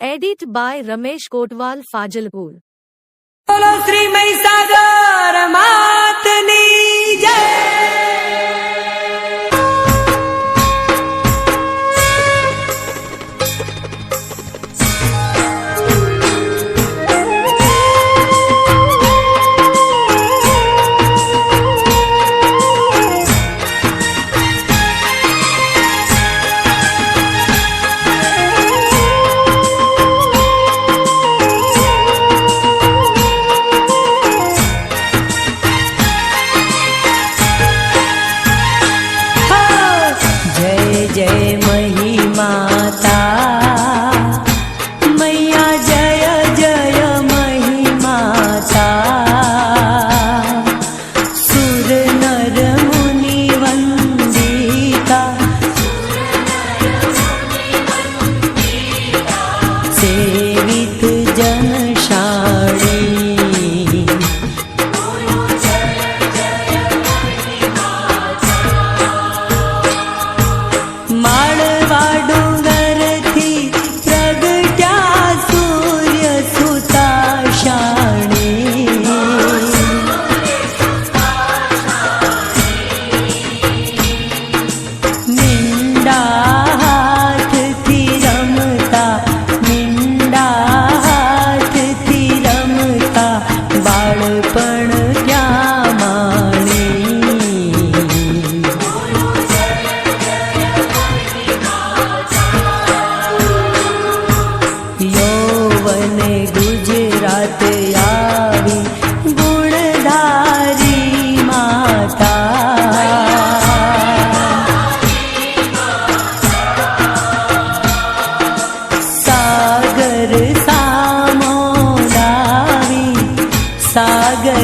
Edit by Ramesh Kotwal Fajalpur Shri Mahisagar માત yeah.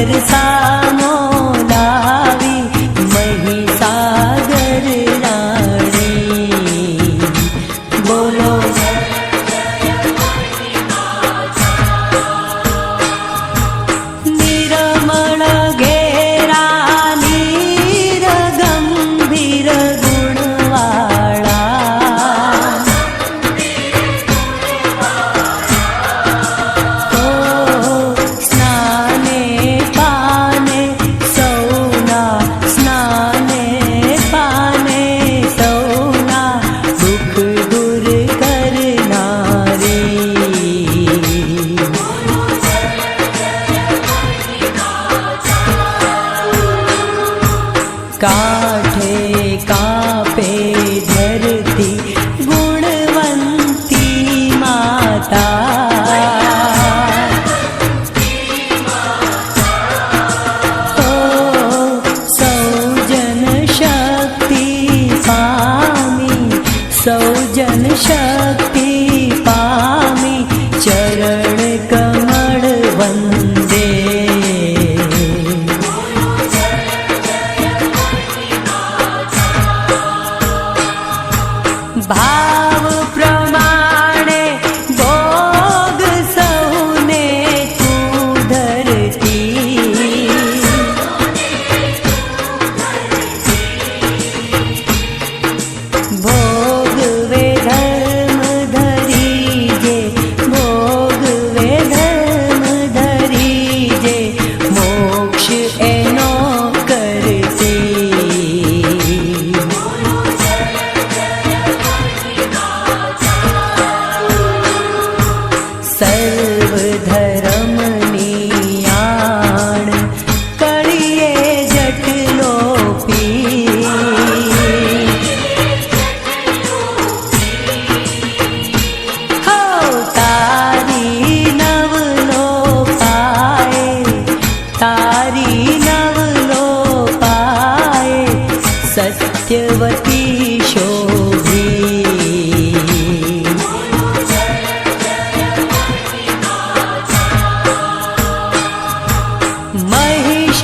সার ভাই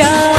আশা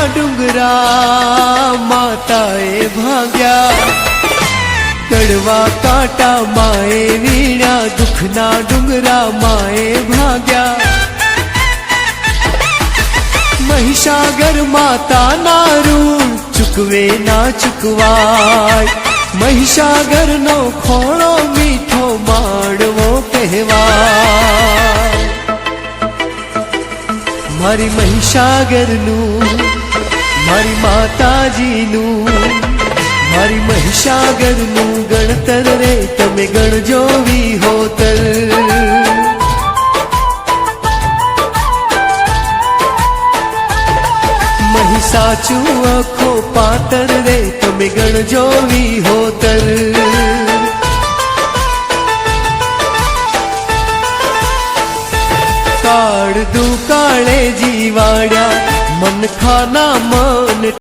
દુઃખના ડુંગરા માતાએ ભાગ્યા. કડવા કાંટા માએ વીણ્યા, દુઃખના ડુંગરા માએ ભાગ્યા. મહિષાગર માતાના ઋણ ચૂકવે ના ચૂકવાય. મહિષાગરનો ખોળો મીઠો માણવો કહેવાય. મારી મહિષાગરનું મારી માતાજીનું, મારી મહિષાગરનું ગણતર રે, તમે ગણજો વિહોતર મહી સાચું આખો પાતર રે, તમે ગણજો વિહોતર કાળ દુકાળે જીવાડ્યા মন খানা মন